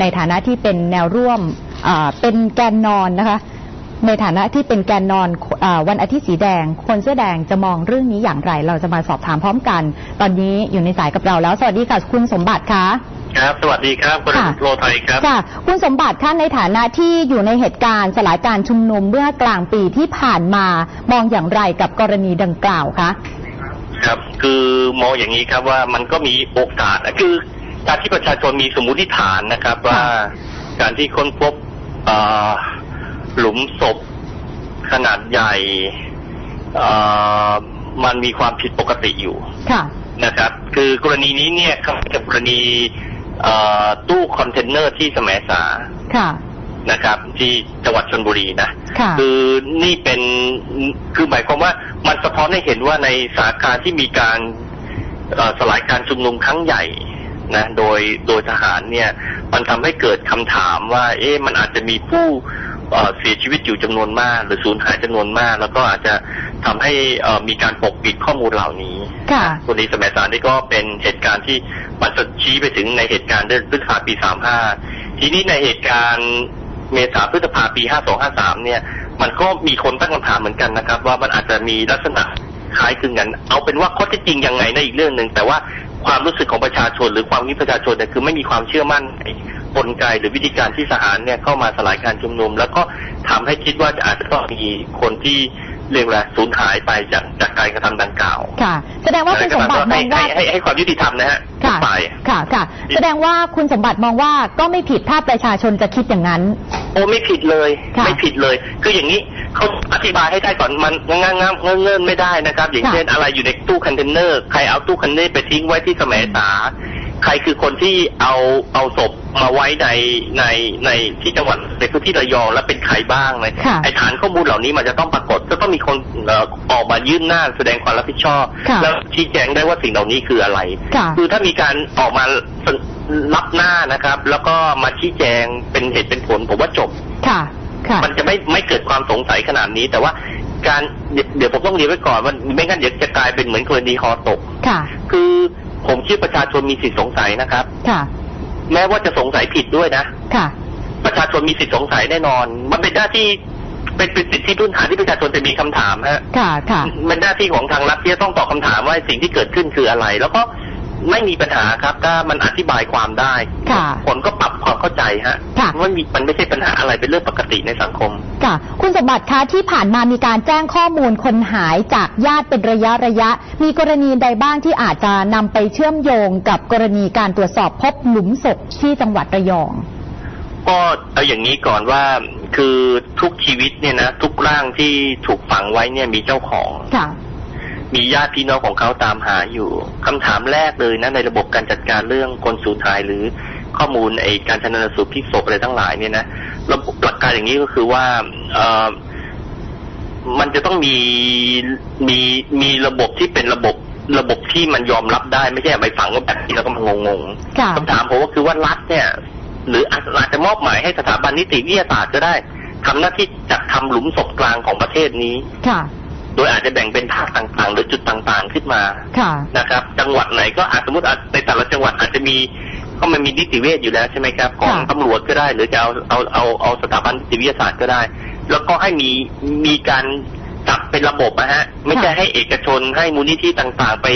ในฐานะที่เป็นแนวร่วมเป็นแกนนอนนะคะ ในฐานะที่เป็นแกนนอนอวันอาทิตย์สีแดง คนเสื้อแดงจะมองเรื่องนี้อย่างไร เราจะมาสอบถามพร้อมกัน ตอนนี้อยู่ในสายกับเราแล้ว สวัสดีค่ะคุณสมบัติคะครับ สวัสดีครับคุณโรไทยครับค่ะคุณสมบัติท่านในฐานะที่อยู่ในเหตุการณ์สลายการชุมนุมเมื่อกลางปีที่ผ่านมามองอย่างไรกับกรณีดังกล่าวคะครับ คือมองอย่างนี้ครับว่ามันก็มีโอกาสคือ การที่ประชาชนมีสมมุติฐานนะครับ ว่าการที่ค้นพบหลุมศพขนาดใหญ่มันมีความผิดปกติอยู่นะครับ คือกรณีนี้เนี่ยครับกับกรณีตู้คอนเทนเนอร์ที่สมัยสานะครับ ที่จังหวัดชนบุรีนะคือนี่เป็นคือหมายความว่ามันสะท้อนให้เห็นว่าในสถานการณ์ที่มีการสลายการชุมนุมครั้งใหญ่ นะโดยโดยทหารเนี่ยมันทำให้เกิดคำถามว่า เอ๊ะมันอาจจะมีผู้เสียชีวิตอยู่จำนวนมาก หรือสูญหายจำนวนมาก แล้วก็อาจจะทำให้มีการปกปิดข้อมูลเหล่านี้ตัวนี้สมัยสารนี่ก็เป็นเหตุการณ์ที่มันจะชี้ไปถึงในเหตุการณ์เดือนพฤษภาปีสามห้าทีนี้ในเหตุการณ์เมษาพฤษภาปีห้าสองห้าสามเนี่ย มันก็มีคนตั้งคำถามเหมือนกันนะครับ ว่ามันอาจจะมีลักษณะคล้ายคลึงกัน เอาเป็นว่าข้อเท็จจริงยังไงในอีกเรื่องหนึ่งแต่ว่า ความรู้สึกของประชาชน หรือความคิดประชาชนเนี่ยคือไม่มีความเชื่อมั่นในกลไกหรือวิธีการที่สหารเนี่ยเข้ามาสลายการชุมนุม แล้วก็ทำให้คิดว่าจะอาจจะต้องมีคนที่เรียกว่าสูญหายไปจากจากการกระทำดังกล่าว ค่ะ แสดงว่าคุณสมบัติมองว่าให้ให้ความยุติธรรมนะฮะค่ะค่ะค่ะ แสดงว่าคุณสมบัติมองว่าก็ไม่ผิดถ้าประชาชนจะคิดอย่างนั้น โอ้ไม่ผิดเลย ไม่ผิดเลย คืออย่างนี้เขาอธิบายให้ได้ก่อนมันงางงามเงินไม่ได้นะครับ อย่างเช่นอะไรอยู่ใน ตู้คอนเทนเนอร์ ใครเอาตู้คอนเทนเนอร์ไปทิ้งไว้ที่สมัยสาใครคือคนที่เอาเอาศพมาไว้ในในในที่จังหวัดในพื้นที่ระยองและเป็นใครบ้างเลยไอ้ฐานข้อมูลเหล่านี้มันจะต้องปรากฏจะต้องมีคนออกมายื่นหน้าแสดงความรับผิดชอบ แล้วชี้แจงได้ว่าสิ่งเหล่านี้คืออะไร คือถ้ามีการออกมารับหน้านะครับ แล้วก็มาชี้แจงเป็นเหตุเป็นผลผมว่าจบค่ะมันจะไม่ไม่เกิดความสงสัยขนาดนี้ แต่ว่า การเดี๋ยวผมต้องเรียนไว้ก่อนว่าไม่งั้นเดี๋ยวจะกลายเป็นเหมือนกรณีฮอตกค่ะ คือผมคิดประชาชนมีสิทธิสงสัยนะครับ ค่ะ แม้ว่าจะสงสัยผิดด้วยนะค่ะ ประชาชนมีสิทธิสงสัยแน่นอน มันเป็นหน้าที่เป็นเป็นสิทธิพื้นฐานที่ประชาชนจะมีคำถามฮะค่ะค่ะเป็นหน้าที่ของทางรัฐที่จะต้องตอบคาถามว่าสิ่งที่เกิดขึ้นคืออะไร แล้วก็ ไม่มีปัญหาครับ ถ้ามันอธิบายความได้คนก็ปรับความเข้าใจฮะว่ามีมันไม่ใช่ปัญหาอะไรเป็นเรื่องปกติในสังคมค่ะคุณสมบัติคะที่ผ่านมามีการแจ้งข้อมูลคนหายจากญาติเป็นระยะระยะ มีกรณีใดบ้างที่อาจจะนำไปเชื่อมโยงกับกรณีการตรวจสอบพบหลุมศพที่จังหวัดระยอง ก็เอาอย่างนี้ก่อนว่าคือทุกชีวิตเนี่ยนะทุกร่างที่ถูกฝังไว้เนี่ยมีเจ้าของค่ะ มีญาติพี่น้องของเขาตามหาอยู่คำถามแรกเลยนะในระบบการจัดการเรื่องคนสูญหายหรือข้อมูลไอการชันสูตรพิศพอะไรทั้งหลายเนี่ยนะระบบหลักการอย่างนี้ก็คือว่าเออมันจะต้องมีมีมีระบบที่เป็นระบบระบบที่มันยอมรับได้ไม่ใช่ไปฝังก็แบบนี้แล้วก็มันงงๆคำถามผมก็คือว่ารัฐเนี่ย หรืออาจจะมอบหมายให้สถาบันนิติวิทยาศาสตร์ก็ได้ทำหน้าที่จัดทำหลุมศพกลางของประเทศนี้ค่ะ โดยอาจจะแบ่งเป็นภาคต่างๆ หรือจุดต่างๆขึ้นมานะครับ จังหวัดไหนก็อาจสมมติในแต่ละจังหวัดอาจจะมีก็มันมีนิติเวชอยู่แล้วใช่ไหมครับของตำรวจก็ได้ หรือจะเอาเอาเอาเอาสถาบันนิติวิทยาศาสตร์ก็ได้ แล้วก็ให้มีมีการจัดเป็นระบบนะฮะ ไม่ใช่ให้เอกชนให้มูลนิธิต่างๆ ไป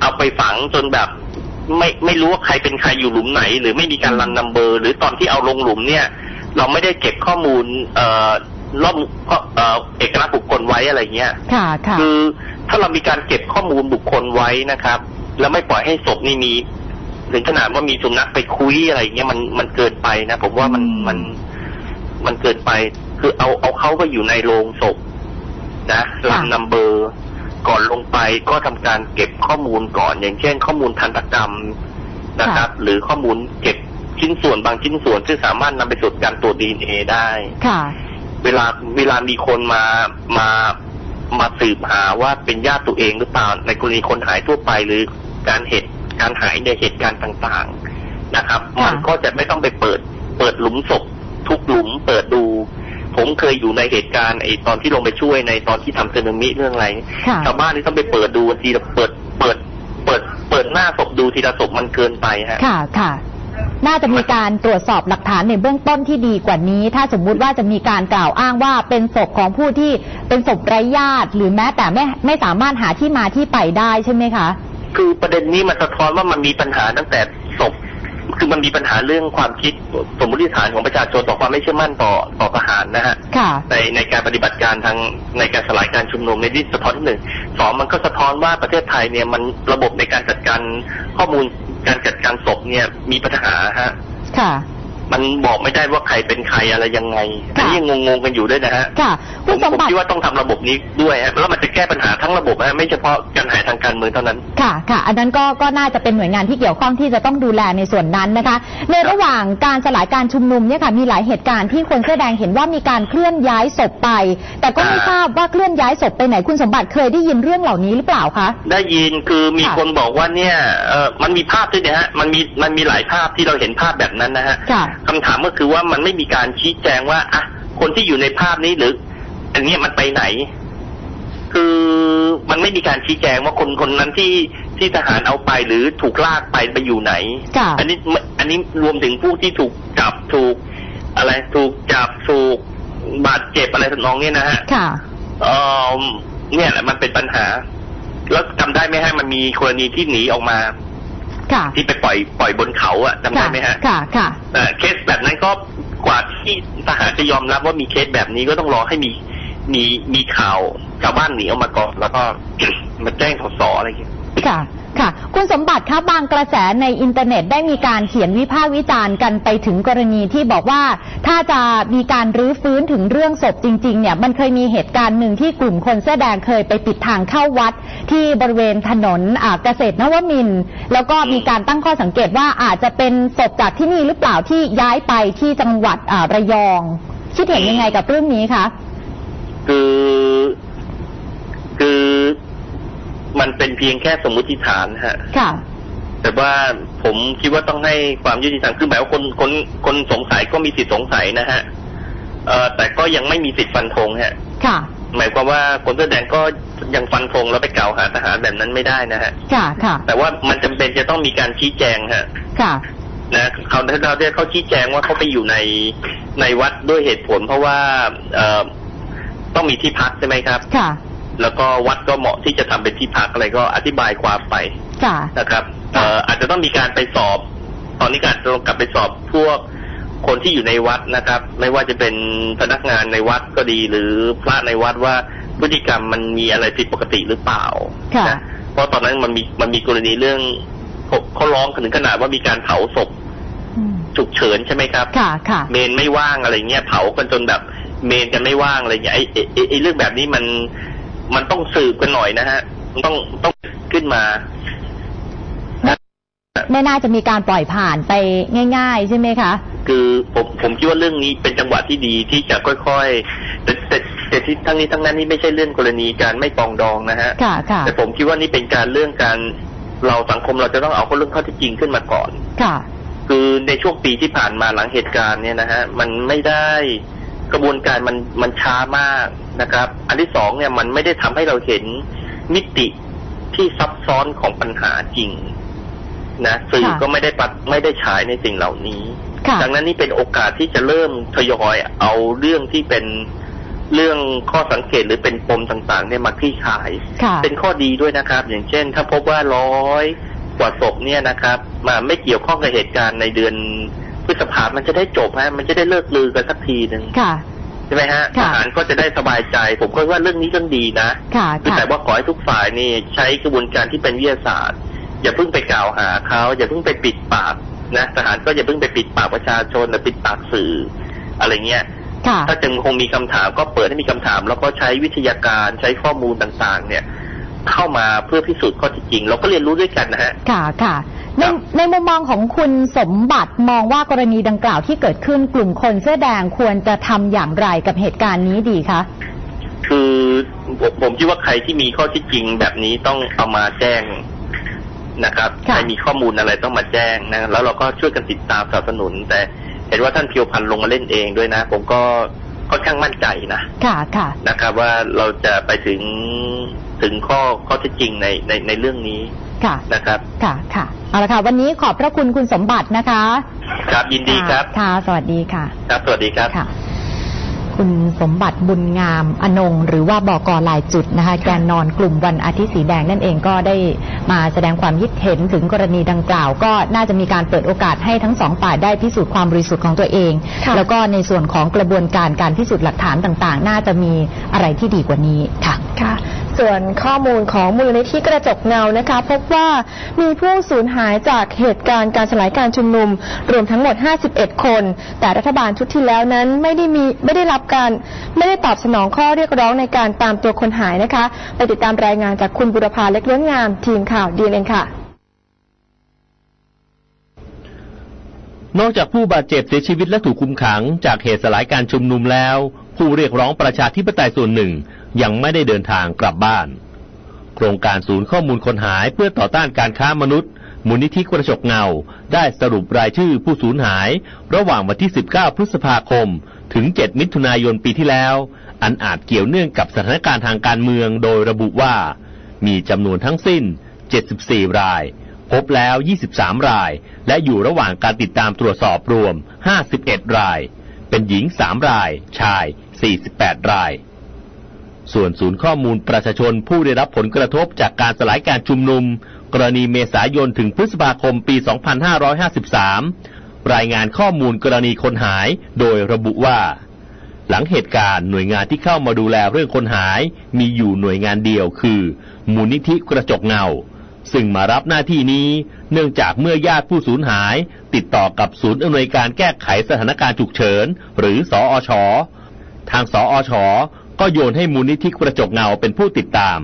เอาไปฝังจนแบบ ไม่ไม่รู้ว่าใครเป็นใครอยู่หลุมไหน หรือไม่มีการรันนัมเบอร์ หรือตอนที่เอาลงหลุมเนี่ย เราไม่ได้เก็บข้อมูลเอ่อ รอบเอกลักษณ์บุคคลไว้อะไรเงี้ยค่ะค่ะคือถ้าเรามีการเก็บข้อมูลบุคคลไว้นะครับ แล้วไม่ปล่อยให้ศพนี่มีถึงขนาดว่ามีสุนัขไปคุยอะไรเงี้ยมันมันเกินไปนะผมว่ามันมันมันเกินไป คือเอาเอาเขาไปอยู่ในโรงศพนะลันนัมเบอร์ก่อนลงไปก็ทำการเก็บข้อมูลก่อน อย่างเช่น ข้อมูลทันตกรรมนะครับ หรือข้อมูลเก็บชิ้นส่วนบางชิ้นส่วนที่สามารถนำไปสู่การตรวจดีเอ็นเอได้ค่ะ เวลาเวลามีคนมามามาสืบหาว่าเป็นญาติตัวเองหรือเปล่าในกรณีคนหายทั่วไปหรือการเหตุการหายในเหตุการณ์ต่างๆนะครับ มันก็จะไม่ต้องไปเปิด เปิดหลุมศพทุกหลุมเปิดดู ผมเคยอยู่ในเหตุการณ์ไอ้ตอนที่ลงไปช่วยในตอนที่ทำเซนามิเรื่องอะไรชาวบ้านนี่ต้องไปเปิดดูทีละเปิดเปิด เปิด เปิดหน้าศพดูทีละศพมันเกินไปฮะค่ะค่ะ น่าจะมีการตรวจสอบหลักฐานในเบื้องต้นที่ดีกว่านี้ ถ้าสมมุติว่าจะมีการกล่าวอ้างว่าเป็นศพของผู้ที่เป็นศพไร้ญาติ หรือแม้แต่ไม่ไม่สามารถหาที่มาที่ไปได้ใช่ไหมคะ คือประเด็นนี้มันสะท้อนว่ามันมีปัญหาตั้งแต่ศพคือมันมีปัญหาเรื่องความคิดสมมติฐานของประชาชนต่อความไม่เชื่อมั่นต่อต่อทหารนะฮะในในการปฏิบัติการทางในการสลายการชุมนุมในที่สะท้อนที่หนึ่งสองมันก็สะท้อนว่าประเทศไทยเนี่ยมันระบบในการจัดการข้อมูล การจัดการศพเนี่ยมีปัญหาฮะ ค่ะ มันบอกไม่ได้ว่าใครเป็นใครอะไรยังไงอันนี้ยังงงๆกันอยู่ด้วยนะฮะค่ะคุณสมบัติคิดว่าต้องทำระบบนี้ด้วยฮะแล้วมันจะแก้ปัญหาทั้งระบบฮะไม่เฉพาะการหายทางการเมืองเท่านั้นค่ะค่ะ อันนั้นก็ก็น่าจะเป็นหน่วยงานที่เกี่ยวข้องที่จะต้องดูแลในส่วนนั้นนะคะ ในระหว่างการสลายการชุมนุมเนี่ยค่ะมีหลายเหตุการณ์ที่คนเสื้อแดงเห็นว่ามีการเคลื่อนย้ายศพไป แต่ก็ไม่ทราบว่าเคลื่อนย้ายศพไปไหนคุณสมบัติเคยได้ยินเรื่องเหล่านี้หรือเปล่าคะได้ยินคือมีคนบอกว่าเนี่ยเออมันมีภาพด้วยนะฮะมันมีมันมีหลายภาพที่เราเห็นภาพแบบนั้นนะฮะคำถามก็คือว่าว่ามันไม่มีการชี้แจงว่าอะคนที่อยู่ในภาพนี้หรืออันนี้มันไปไหน คือมันไม่มีการชี้แจงว่าคนคนนั้นที่ที่ทหารเอาไปหรือถูกลากไปไปอยู่ไหน อันนี้อันนี้รวมถึงผู้ที่ถูกจับถูก อะไรถูกจับถูกบาดเจ็บอะไรทำนองนี้นะฮะค่ะเออเนี่ยแหละมันเป็นปัญหา แล้วจำได้ไหมฮะมันมีกรณีที่หนีออกมา ที่ไปปล่อยปล่อยบนเขาอะจำได้ไหมฮะค่ะค่ะเคสแบบนั้นก็กว่าที่ทหารจะยอมรับว่ามีเคสแบบนี้ก็ต้องรอให้มีมีมีข่าวชาวบ้านหนีออกมาก่อนแล้วก็มาแจ้งสสอะไรอย่างเงี้ยค่ะ ค่ะ คุณสมบัติครับบางกระแสในอินเทอร์เน็ตได้มีการเขียนวิพากษ์วิจารณ์กันไปถึงกรณีที่บอกว่า ถ้าจะมีการรื้อฟื้นถึงเรื่องศพจริงๆเนี่ยมันเคยมีเหตุการณ์หนึ่งที่กลุ่มคนเสื้อแดงเคยไปปิดทางเข้าวัด ที่บริเวณถนนเกษตรนวมิน แล้วก็มีการตั้งข้อสังเกตว่าอาจจะเป็นศพจากที่นี่หรือเปล่าที่ย้ายไปที่จังหวัดระยอง คิดเห็นยังไงกับเรื่องนี้คะคือคือมัน เป็นเพียงแค่สมมุติฐานฮะค่ะแต่ว่าผมคิดว่าต้องให้ความยุติธรรมคือหมายว่าคนคนคนสงสัยก็มีสิทธิสงสัยนะฮะเอ่อแต่ก็ยังไม่มีสิทธิฟันธงฮะ ค่ะ หมายความว่าคนเสื้อแดงก็ยังฟันธงแล้วไปกล่าวหาทหารแบบนั้นไม่ได้นะฮะ ค่ะ ค่ะ แต่ว่ามันจำเป็นจะต้องมีการชี้แจงฮะ ค่ะ นะเขาเราได้เขาชี้แจงว่าเขาไปอยู่ในในวัดด้วยเหตุผล เพราะว่า เอ่อต้องมีที่พักใช่ไหมครับ ค่ะ แล้วก็วัดก็เหมาะที่จะทำเป็นที่พักอะไรก็อธิบายความไปนะครับเอ่ออาจจะต้องมีการไปสอบ ตอนนี้การต้องกลับไปสอบพวกคนที่อยู่ในวัดนะครับ ไม่ว่าจะเป็นพนักงานในวัดก็ดี หรือพระในวัดว่าพฤติกรรมมันมีอะไรผิดปกติหรือเปล่านะเพราะตอนนั้นมันมีมันมีกรณีเรื่องเขาร้องถึงขนาดว่ามีการเผาศพฉุกเฉินใช่ไหมครับ ค่ะค่ะเมนไม่ว่างอะไรเงี้ยเผากันจนแบบเมนจะไม่ว่างอะไรเงี้ยไอ้ไอ้เรื่องแบบนี้มัน มันต้องสืบกันหน่อยนะฮะต้องต้องขึ้นมาไม่น่าจะมีการปล่อยผ่านไปง่าย ๆ ใช่ไหมคะ คือผมผมคิดว่าเรื่องนี้เป็นจังหวะที่ดีที่จะค่อยๆแต่แต่แต่ที่ทั้งนี้ทั้งนั้นนี่ไม่ใช่เรื่องกรณีการไม่ปองดองนะฮะค่ะค่ะแต่ผมคิดว่านี่เป็นการเรื่องการเราสังคมเราจะต้องเอาเรื่องข้อที่จริงขึ้นมาก่อน ค่ะ คือในช่วงปีที่ผ่านมาหลังเหตุการณ์เนี่ยนะฮะมันไม่ได้กระบวนการมันมันช้ามาก นะครับ อันที่สองเนี่ยมันไม่ได้ทำให้เราเห็นมิติที่ซับซ้อนของปัญหาจริงนะสื่อก็ไม่ได้ปัดไม่ได้ฉายในสิ่งเหล่านี้ ดังนั้นนี่เป็นโอกาสที่จะเริ่มทยอยเอาเรื่องที่เป็นเรื่องข้อสังเกตหรือเป็นปมต่างๆเนี่ยมาคลี่คลาย เป็นข้อดีด้วยนะครับ อย่างเช่น ถ้าพบว่าร้อยกว่าศพเนี่ยนะครับ มาไม่เกี่ยวข้องกับเหตุการณ์ในเดือนพฤษภามันจะได้จบฮะมันจะได้เลิกลือกันสักทีหนึ่ง ใช่ไหมฮะทหารก็จะได้สบายใจ ผมก็ว่าเรื่องนี้เรื่องดีนะคือแต่ว่าขอให้ทุกฝ่ายนี่ใช้กระบวนการที่เป็นวิทยาศาสตร์ อย่าเพิ่งไปกล่าวหาเขาอย่าเพิ่งไปปิดปากนะทหารก็อย่าเพิ่งไปปิดปากประชาชนหรือปิดปากสื่อ อะไรเงี้ยถ้าจึงคงมีคำถามก็เปิดให้มีคำถาม แล้วก็ใช้วิทยาการใช้ข้อมูลต่างๆ เนี่ย เข้ามาเพื่อพิสูจน์ข้อเท็จจริง เราก็เรียนรู้ด้วยกันนะฮะค่ะค่ะ ในในมุมมองของคุณสมบัติมองว่ากรณีดังกล่าวที่เกิดขึ้นกลุ่มคนเสื้อแดงควรจะทำอย่างไรกับเหตุการณ์นี้ดีคะคือผมคิดว่าใครที่มีข้อที่จริงแบบนี้ต้องเอามาแจ้งนะครับใครมีข้อมูลอะไรต้องมาแจ้งนะแล้วเราก็ช่วยกันติดตามสนับสนุน แต่เห็นว่าท่านเพียวพันลงมาเล่นเองด้วยนะ ผมก็ค่อนข้างมั่นใจนะ ค่ะค่ะนะครับ ว่าเราจะไปถึง ถึงข้อข้อเท็จจริงในในในเรื่องนี้ค่ะนะครับ ค่ะค่ะเอาละค่ะ วันนี้ขอบพระคุณคุณสมบัตินะคะ ครับยินดีครับค่ะสวัสดีค่ะ ครับสวัสดีครับค่ะคุณสมบัติบุญงามอนง หรือว่าบอกอลายจุดนะคะแกนนอนกลุ่มวันอาทิตย์สีแดงนั่นเองก็ได้มาแสดงความคิดเห็นถึงกรณีดังกล่าว ก็น่าจะมีการเปิดโอกาสให้ทั้งสองฝ่ายได้พิสูจน์ความบริสุทธิ์ของตัวเอง แล้วก็ในส่วนของกระบวนการการพิสูจน์หลักฐานต่างๆ น่าจะมีอะไรที่ดีกว่านี้ค่ะค่ะ ส่วนข้อมูลของมูลนิธิกระจกเงานะคะ พบว่ามีผู้สูญหายจากเหตุการณ์การสลายการชุมนุม รวมทั้งหมด 51 คน แต่รัฐบาลชุดที่แล้วนั้นไม่ได้มีไม่ได้รับการไม่ได้ตอบสนองข้อเรียกร้องในการตามตัวคนหายนะคะ ไปติดตามรายงานจากคุณบุรพาเล็กล้วนงามทีมข่าวดีเอ็นค่ะนอกจากผู้บาดเจ็บเสียชีวิตและถูกคุมขังจากเหตุสลายการชุมนุมแล้ว ผู้เรียกร้องประชาธิปไตยส่วนหนึ่งยังไม่ได้เดินทางกลับบ้าน โครงการศูนย์ข้อมูลคนหายเพื่อต่อต้านการค้ามนุษย์มูลนิธิกระจกเงา ได้สรุปรายชื่อผู้สูญหาย ระหว่างวันที่ 19 พฤษภาคม ถึง 7 มิถุนายนปีที่แล้ว อันอาจเกี่ยวเนื่องกับสถานการณ์ทางการเมืองโดยระบุว่า มีจำนวนทั้งสิ้น 74 ราย พบแล้ว 23 ราย และอยู่ระหว่างการติดตามตรวจสอบรวม 51 ราย เป็นหญิง 3 ราย ชาย 48 ราย ส่วนศูนย์ข้อมูลประชาชนผู้ได้รับผลกระทบจากการสลายการชุมนุม กรณีเมษายนถึงพฤษภาคมปี 2553 รายงานข้อมูลกรณีคนหาย โดยระบุว่า หลังเหตุการณ์หน่วยงานที่เข้ามาดูแลเรื่องคนหาย มีอยู่หน่วยงานเดียวคือ มูลนิธิกระจกเงาซึ่งมารับหน้าที่นี้ เนื่องจากเมื่อญาติผู้สูญหาย ติดต่อกับศูนย์อำนวยการแก้ไขสถานการณ์ฉุกเฉิน หรือสออช ทางสออชก็โยนให้มูลนิธิกระจกเงาเป็นผู้ติดตาม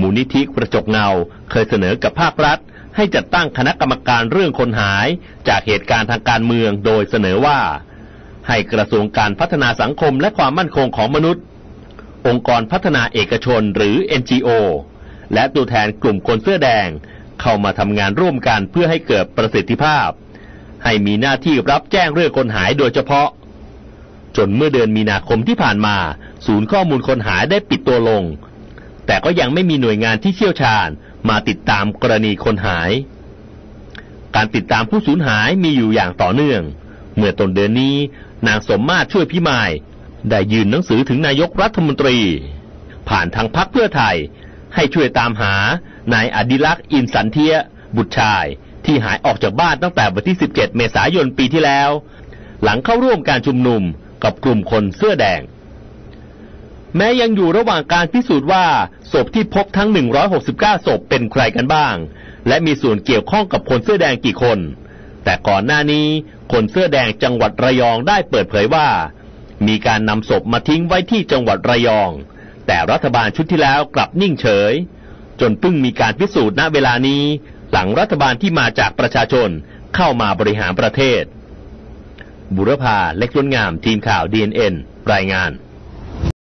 มูลนิธิกระจกเงาเคยเสนอกับภาครัฐ ให้จัดตั้งคณะกรรมการเรื่องคนหายจากเหตุการณ์ทางการเมืองโดยเสนอว่า ให้กระทรวงการพัฒนาสังคมและความมั่นคงของมนุษย์ องค์กรพัฒนาเอกชนหรือ NGO และตัวแทนกลุ่มคนเสื้อแดง เข้ามาทำงานร่วมกันเพื่อให้เกิดประสิทธิภาพ ให้มีหน้าที่รับแจ้งเรื่องคนหายโดยเฉพาะ จนเมื่อเดือนมีนาคมที่ผ่านมา ศูนย์ข้อมูลคนหายได้ปิดตัวลง แต่ก็ยังไม่มีหน่วยงานที่เชี่ยวชาญมาติดตามกรณีคนหาย การติดตามผู้สูญหายมีอยู่อย่างต่อเนื่อง เมื่อต้นเดือนนี้ นางสมมาตรช่วยพิมาย ได้ยื่นหนังสือถึงนายกรัฐมนตรี ผ่านทางพักเพื่อไทย ให้ช่วยตามหานายอดิลักษ์อินสันเทีย บุตรชาย ที่หายออกจากบ้านตั้งแต่วันที่ 17 เมษายนปีที่แล้ว หลังเข้าร่วมการชุมนุม กับกลุ่มคนเสื้อแดง แม้ยังอยู่ระหว่างการพิสูจน์ว่าศพที่พบทั้ง 169 ศพเป็นใครกันบ้าง และมีส่วนเกี่ยวข้องกับคนเสื้อแดงกี่คน แต่ก่อนหน้านี้คนเสื้อแดงจังหวัดระยองได้เปิดเผยว่า มีการนำศพมาทิ้งไว้ที่จังหวัดระยอง แต่รัฐบาลชุดที่แล้วกลับนิ่งเฉย จนเพิ่งมีการพิสูจน์ณเวลานี้ หลังรัฐบาลที่มาจากประชาชนเข้ามาบริหารประเทศ บุรพาเล็กล้นงามทีมข่าวดีเรายงาน